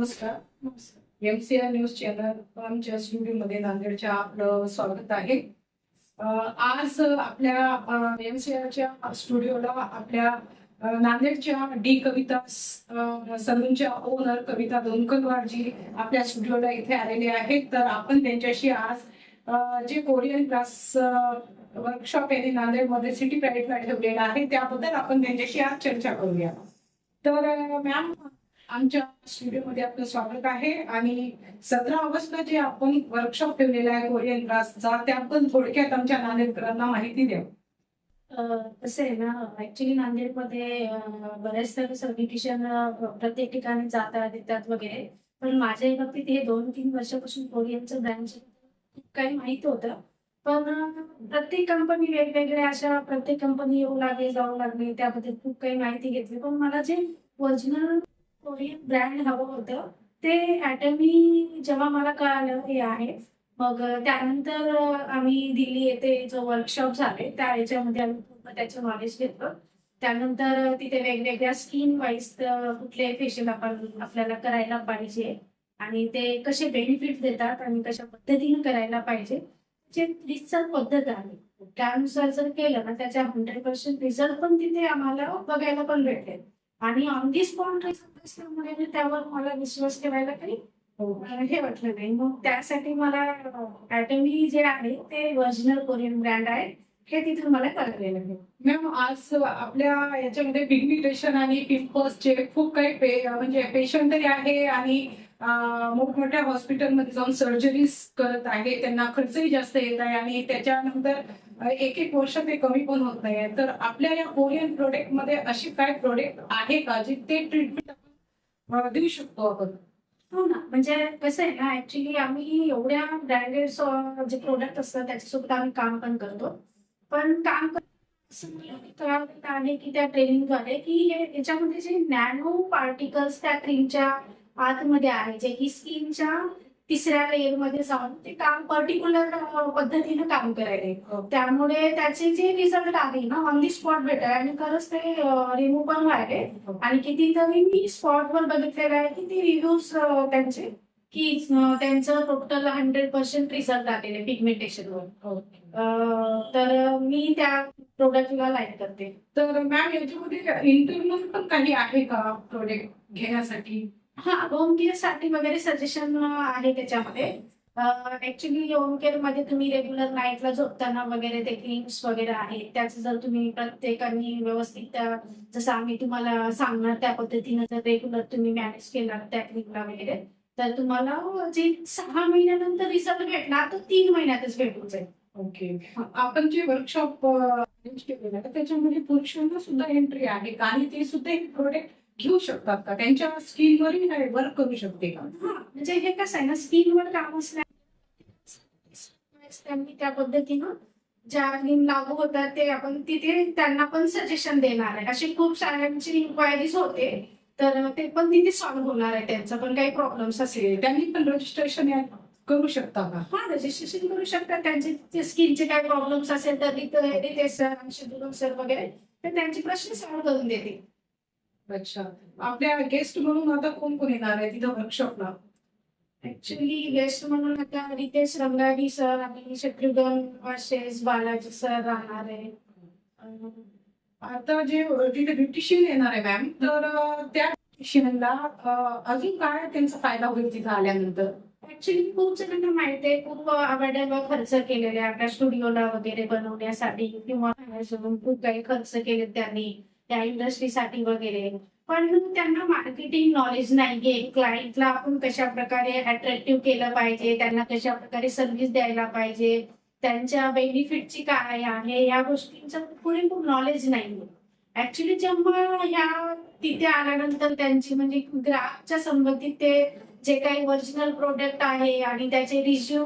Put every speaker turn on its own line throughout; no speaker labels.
नमस्कार M C R news channel आमच्या स्टुडिओमध्ये नांदेडच्या आपलं स्वागत आहे. आज आपल्या एम सी आरच्या स्टुडिओला आपल्या नांदेडच्या डी कविता सलूनच्या ओनर कविता दोनकरवार जी आपल्या स्टुडिओला इथे आलेले आहेत. तर आपण त्यांच्याशी आज जे कोरियन क्लास वर्कशॉप यांनी नांदेडमध्ये सिटी प्रायव्हेटला ठेवलेला आहे त्याबद्दल आपण त्यांच्याशी आज चर्चा करूया. तर मॅम आमच्या स्टुडिओमध्ये आपलं स्वागत आहे. आणि सतरा ऑगस्टला जे आपण वर्कशॉप ठेवलेला आहे कोरियन क्लासचा त्याबद्दल थोडक्यात आमच्या नांदेडकरांना माहिती द्या.
तसे कसं आहे ना ऍक्च्युली नांदेडमध्ये अह, तर कसं प्रत्येक ठिकाणी जातात येतात वगैरे. पण माझ्या बाबतीत हे दोन तीन वर्षापासून कोरियनचं ब्रँच खूप काही माहीत होतं. पण प्रत्येक कंपनी वेगवेगळ्या अशा प्रत्येक कंपनी येऊ लागली जाऊ लागले त्याबद्दल खूप काही माहिती घेतली. पण मला जे ओरिजिनल कोणी ब्रँड हवं होतं ते ॲटमी जेव्हा मला कळालं हे आहे मग त्यानंतर आम्ही दिल्ली येथे जो वर्कशॉप झाले त्या याच्यामध्ये आम्ही पूर्ण त्याचं नॉलेज घेतलं. त्यानंतर तिथे वेगवेगळ्या स्किन वाईज कुठले फेशियल आपण आपल्याला करायला पाहिजे आणि ते कसे बेनिफिट देतात आणि कशा पद्धतीने करायला पाहिजे जे रिसर्च पद्धत आहे. त्यानुसार जर केलं ना त्याच्या हंड्रेड पर्सेंट रिझल्ट पण तिथे आम्हाला बघायला पण भेटेल. आणि ऑन दी स्पॉट रिझल्ट त्यावर मला विश्वास ठेवायला काही हो, हे वाटलं नाही. मग त्यासाठी मला अॅटमी जे आहे ते ओरिजिनल कोरियन ब्रँड आहे हे तिथून मला कळलेलं आहे.
मॅम आज आपल्या याच्यामध्ये पिग्मिटेशन आणि पिंपल्सचे खूप काही पे म्हणजे पेशंट तरी आहे आणि मोठमोठ्या हॉस्पिटलमध्ये जाऊन सर्जरीज करत आहे. त्यांना खर्चही जास्त येत आहे आणि त्याच्यानंतर एक एक वर्ष ते कमी पण होत नाही तर आपल्या या कोरियन प्रोडक्टमध्ये अशी काय प्रोडक्ट आहे का जे ते ट्रीटमेंट आपण देऊ शकतो आपण?
हो ना. म्हणजे कसं आहे ना ऍक्च्युली आम्ही एवढ्या ब्रँडेड जे प्रोडक्ट असतात त्याच्यासोबत आम्ही काम पण करतो. पण काम कर- आहे की त्या ट्रेनिंगद्वारे की याच्यामध्ये जे नॅनो पार्टिकल्स त्या क्रीमच्या आतमध्ये आहे जे की स्किनच्या तिसऱ्या लेअरमध्ये जाऊन ते काम पर्टिक्युलर पद्धतीनं काम करायला त्यामुळे त्याचे जे रिझल्ट आहे ना ऑन दी स्पॉट भेटाय आणि खरंच ते रिमूव्ह पण व्हायले. आणि कितीतरी मी स्पॉटवर बघितलेलं आहे की ते रिव्ह्यूज त्यांचे. की त्यांचं टोटल हंड्रेड पर्सेंट रिझल्ट आलेले पिगमेंटेशनवर तर मी त्या प्रोडक्टला लाईक करते.
तर मॅम याच्यामध्ये इंटरनल पण काही आहे का प्रोडक्ट घेण्यासाठी?
हा होम केअरसाठी वगैरे सजेशन आहे त्याच्यामध्ये. ऍक्च्युली होम केअरमध्ये तुम्ही रेग्युलर नाईटला झोपताना वगैरे ते क्रीम्स वगैरे आहेत. त्याचं जर तुम्ही प्रत्येकाने व्यवस्थित त्या- जसं आम्ही तुम्हाला सांगणार त्या पद्धतीनं जर रेग्युलर तुम्ही मॅनेज केला त्या क्रीमला वगैरे तर तुम्हाला जे सहा महिन्यानंतर रिझल्ट भेटणार तो तीन महिन्यातच भेटून जाईल.
ओके आपण जे वर्कशॉप अरेंज केलेलं त्याच्यामध्ये पुरुषांना सुद्धा एंट्री आहे. आणि ते सुद्धा हे प्रोडक्ट घेऊ शकतात का? त्यांच्या स्किनवरही हे वर्क करू शकते का?
म्हणजे हे कसं आहे ना स्किनवर काम असल्या त्यांनी त्या पद्धतीनं ज्या क्रीम लागू होतात ते आपण तिथे त्यांना पण सजेशन देणार आहे. असे खूप साऱ्यांची इन्क्वायरीज होते तर ते पण तिथे सॉल्व्ह होणार आहे त्यांचा पण काही प्रॉब्लेम्स असेल.
त्यांनी पण रजिस्ट्रेशन करू शकता का?
हा रजिस्ट्रेशन करू शकतात. त्यांचे स्किनचे काय प्रॉब्लेम्स असेल तर तिथे सर वगैरे तर त्यांचे प्रश्न सॉल्व्ह करून देतील.
अच्छा. आपल्या गेस्ट म्हणून आता कोण कोण येणार आहे? तिथं वर्कशॉपला
ऍक्च्युली गेस्ट म्हणून आता रितेश रंगाडी सर आणि शत्रुघ्न वाशेस बालाजी सर राहणार आहे.
आता जे तिथे ब्युटिशियन येणार आहे मॅम तर त्या ब्युटिशियनला अजून काय त्यांचा फायदा होईल तिथं आल्यानंतर?
ऍक्च्युली खूप जणांना माहिती आहे खूप अवेडेबल खर्च केलेले आपल्या स्टुडिओला वगैरे बनवण्यासाठी किंवा खूप काही खर्च केले त्यांनी. त्या इंडस्ट्रीसाठी वगैरे. पण त्यांना मार्केटिंग नॉलेज नाहीये. क्लायंटला आपण कशा प्रकारे अट्रॅक्टिव्ह केलं पाहिजे त्यांना कशा प्रकारे सर्व्हिस द्यायला पाहिजे त्यांच्या बेनिफिटची काय आहे या गोष्टींचं पुरेपूर नॉलेज नाहीये. ऍक्च्युली जेव्हा ह्या तिथे आल्यानंतर त्यांची म्हणजे ग्राहकच्या संबंधित ते जे काही ओरिजिनल प्रोडक्ट आहे आणि त्याचे रिव्ह्यू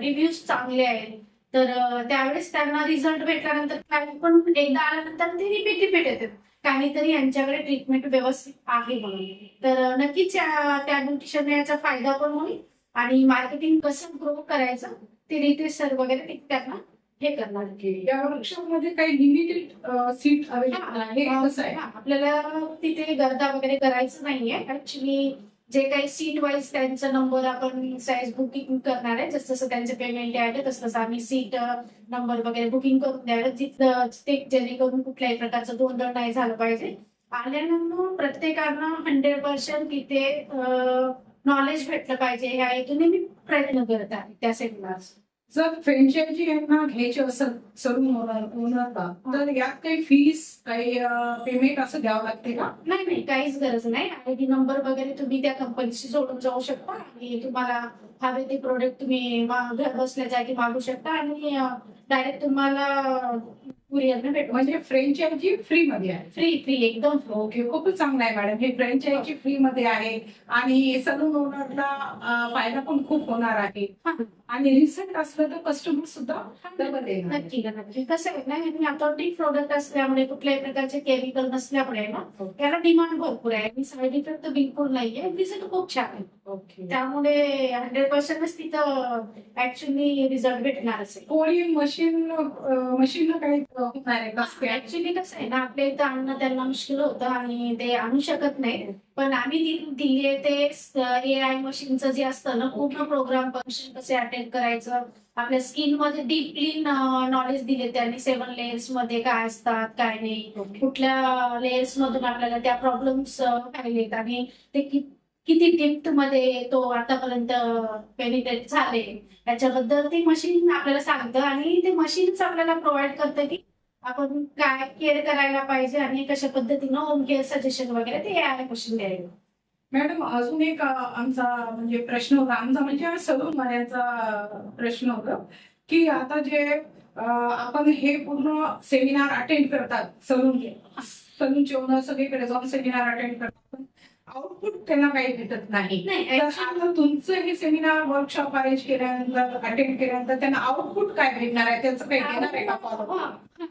रिव्ह्यूज चांगले आहेत तर त्यावेळेस त्यांना रिझल्ट भेटल्यानंतर काही पण एकदा आल्यानंतर ते रिपीट रिपीट येतात. काहीतरी यांच्याकडे ट्रीटमेंट व्यवस्थित आहे म्हणून. तर नक्कीच त्या ब्युटिशियन याचा फायदा पण होईल आणि मार्केटिंग कसं ग्रो करायचं ते रितेश सर वगैरे त्यांना हे करणार.
या वर्कशॉपमध्ये काही लिमिटेड सीट अवेलेबल आहे?
आपल्याला तिथे गर्दा वगैरे करायचं नाहीये. ऍक्च्युली जे काही सीट वाईज त्यांचा नंबर आपण साईज बुकिंग करणार आहे जसं जसं त्यांचं पेमेंट आहे तसं तसं आम्ही सीट नंबर वगैरे बुकिंग करून द्यायला जिथं ते जेणेकरून कुठल्याही प्रकारचं गोंधळ नाही झालं पाहिजे. आल्यानंतर प्रत्येकानं हंड्रेड पर्सेंट तिथे नॉलेज भेटलं पाहिजे. ह्या हेतून मी प्रयत्न करत आहे त्या सेमिनारचा
जर फ्रँचायझी यांना घ्यायची असेल सलून ओनरला तर यात काही फीस काही पेमेंट असं द्यावं लागते का?
नाही नाही काहीच गरज नाही. आय डी नंबर वगैरे तुम्ही त्या कंपनीशी जोडून जाऊ शकता आणि तुम्हाला हवे ते प्रोडक्ट तुम्ही घर बसल्या जागी मागू शकता आणि डायरेक्ट तुम्हाला कुरिअरने भेटू.
म्हणजे फ्रँचायझी फ्री मध्ये आहे.
फ्री फ्री एकदम.
ओके खूपच चांगलं आहे मॅडम हे फ्रँचायझी फ्री मध्ये आहे. आणि सलून ओनरला फायदा पण खूप होणार आहे.
हा.
आणि रिसेंट असलं तर कस्टमर सुद्धा.
नक्की नक्की. कसं आहे ना हे ऑथेंटिक प्रोडक्ट असल्यामुळे कुठल्याही प्रकारचे केमिकल नसल्यामुळे ना त्याला डिमांड भरपूर आहे. आणि साईड इफेक्ट तर बिलकुल नाहीये. रिझल्ट खूप छान आहे.
ओके
त्यामुळे हंड्रेड पर्सेंटच तिथं ऍक्च्युली रिझल्ट भेटणारच आहे.
कोरियन मशीन मशीनला काही कसं
ऍक्च्युली कसं आहे ना आपल्या इथं आणणं त्यांना मुश्किल होतं आणि ते आणू शकत नाही. पण आम्ही दिले ते ए आय मशीनचं जे असतं ना पूर्ण प्रोग्राम फंक्शन कसे अटेंड करायचं? आपल्या स्किनमध्ये डीपली नॉलेज दिले त्यांनी सेवन लेयर्समध्ये काय असतात काय नाही. कुठल्या लेयर्स मधून आपल्याला त्या प्रॉब्लेम्स पाहिलेत आणि ते किती डेप्थमध्ये तो आतापर्यंत पेनिटेट झाले. त्याच्याबद्दल ते मशीन आपल्याला सांगतं आणि ते मशीनच आपल्याला प्रोव्हाइड करतं की आपण काय केअर करायला पाहिजे आणि कशा पद्धतीनं होम केअर सजेशन वगैरे ते आहे क्वेश्चन द्यायला
मॅडम अजून एक आमचा म्हणजे प्रश्न होता. आमचा म्हणजे सलून वाल्याचा प्रश्न होता की आता जे आपण हे पूर्ण सेमिनार अटेंड करतात सलून सलूनचे जेवण सगळीकडे जाऊन सेमिनार अटेंड करतात. आउटपुट त्यांना काही भेटत नाही. तुमचं हे सेमिनार वर्कशॉप अरेंज केल्यानंतर अटेंड केल्यानंतर त्यांना आउटपुट काय भेटणार आहे? त्याचं काही घेणार आहे का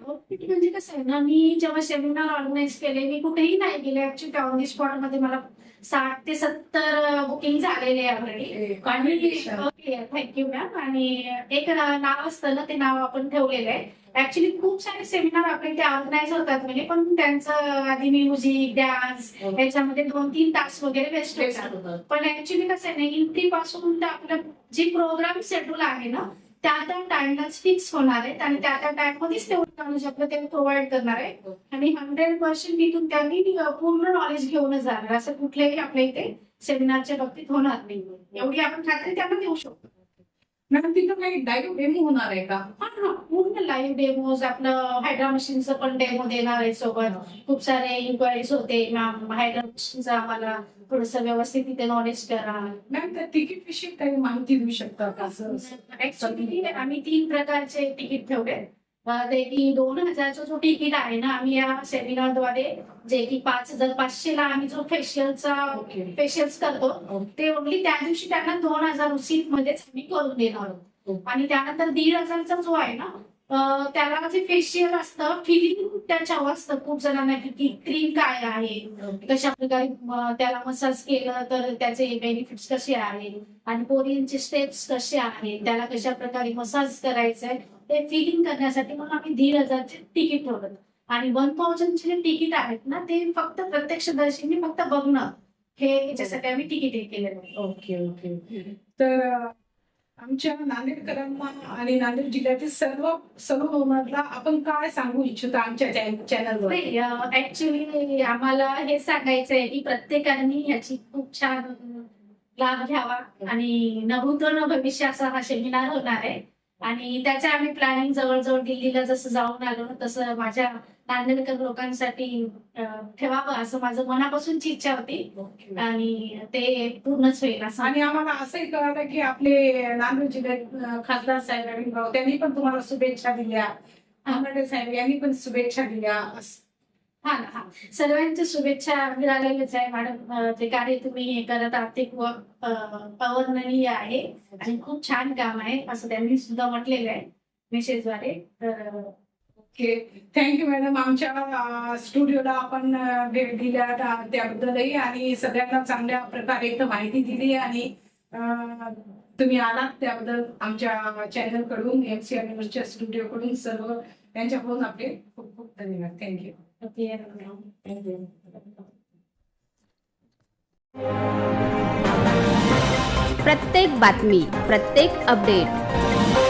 outfit म्हणजे कसं आहे ना मी जेव्हा सेमिनार ऑर्गनाईज केले मी कुठेही नाही गेले ऍक्च्युली ऑन दी स्पॉटमध्ये मला साठ ते सत्तर बुकिंग झालेले आहे ऑलरेडी आणि
Congratulations.
थँक्यू मॅम आणि एक नाव असतं ना ते नाव आपण ठेवलेलं आहे. ऍक्च्युली खूप सारे सेमिनार आपले ते ऑर्गनाईज होतात. म्हणजे पण त्यांचं आधी म्युझिक डान्स याच्यामध्ये दोन तीन तास वगैरे वेस्ट होतात. पण ऍक्च्युली कसं आहे ना एंट्री पासून तर आपलं जे प्रोग्राम शेड्यूल आहे ना त्या त्या टाइमलाच फिक्स होणार आहेत. आणि त्या त्या टाइम मध्येच तेवढं नॉलेज आपलं ते प्रोव्हाइड करणार आहे. आणि हंड्रेड पर्सेंट इथून त्यांनी पूर्ण नॉलेज घेऊनच जाणार. असं कुठल्याही आपल्या इथे सेमिनारच्या बाबतीत होणार नाही. एवढी आपण खात्री त्यांना देऊ शकतो.
मॅडम तिथं काही डायरेक्ट डेमो होणार आहे का?
हा हा पूर्ण लाईव्ह डेमोज आपलं हायड्रा मशीनचं पण डेमो देणार आहे सोबत. खूप सारे इन्क्वायरीज होते मॅम. हायड्रा मशीनचं आम्हाला थोडस व्यवस्थित तिथे नॉलेज करा.
मॅम त्या तिकीट विषयी काही माहिती देऊ शकता का असं
ऍक्च्युली आम्ही तीन प्रकारचे तिकीट ठेवले. ते की दोन हजारचं जो तिकीट आहे ना आम्ही या सेमिनारद्वारे जे की पाच हजार पाचशेला आम्ही जो फेशियलचा फेशियल्स करतो ते ओनली त्या दिवशी त्यांना दोन हजार सीट मध्येच आम्ही करून देणार आहोत. आणि त्यानंतर दीड हजारचा जो आहे ना त्याला म्हणजे जे फेशियल असतं फिलिंग त्याच्यावर असतं. खूप जणांना की क्रीम काय आहे? कशा प्रकारे त्याला मसाज केलं तर त्याचे बेनिफिट्स कसे आहेत? आणि कोरियनचे स्टेप्स कसे आहेत? त्याला कशा प्रकारे मसाज करायचंय? ते फिलिंग करण्यासाठी म्हणून आम्ही दीड हजारचे तिकीट ठेवलं आणि वन थाउजंडचे जे तिकीट आहेत ना ते फक्त प्रत्यक्षदर्शींनी फक्त बघणं. हे याच्यासाठी आम्ही तिकीट हे केलेलं
ओके ओके. तर आमच्या नांदेडकरांना आणि नांदेड जिल्ह्यातील सर्व सर्व होणारला आपण काय सांगू इच्छितो आमच्या चॅनलवर?
ऍक्च्युली आम्हाला हे सांगायचं आहे की प्रत्येकाने याची खूप छान लाभ घ्यावा आणि नभूतन भविष्य असा हा सेमिनार होणार आहे. आणि त्याच्या आम्ही प्लॅनिंग जवळजवळ दिल्लीला जसं जाऊन आलो तसं माझ्या नांदेडकर लोकांसाठी ठेवावं असं माझं मनापासूनची इच्छा होती. आणि ते पूर्णच होईल असं.
आणि आम्हाला असंही कळालं की आपले नांदेड जिल्ह्यात खासदार साहेब अरविंदराव त्यांनी पण तुम्हाला शुभेच्छा दिल्या. आंबेडकर साहेब यांनी पण शुभेच्छा दिल्या.
हा ना हा. सर्वांच्या शुभेच्छा मिळालेल्याच आहे मॅडम. जे कार्य तुम्ही हे करत आहात ते खूप अं, अवर्णनीय आहे. आणि खूप छान काम आहे असं त्यांनी सुद्धा म्हटलेलं आहे. मेसेजद्वारे तर
ओके थँक्यू मॅडम आमच्या स्टुडिओला आपण भेट दिल्या त्या- त्याबद्दलही आणि सगळ्यांना चांगल्या प्रकारे इथं माहिती दिली आणि तुम्ही आलात त्याबद्दल आमच्या चॅनलकडून एम सी आर न्यूजच्या स्टुडिओ कडून सर्व त्यांच्याकडून आपले खूप खूप धन्यवाद. थँक्यू
ओके
प्रत्येक बातमी प्रत्येक update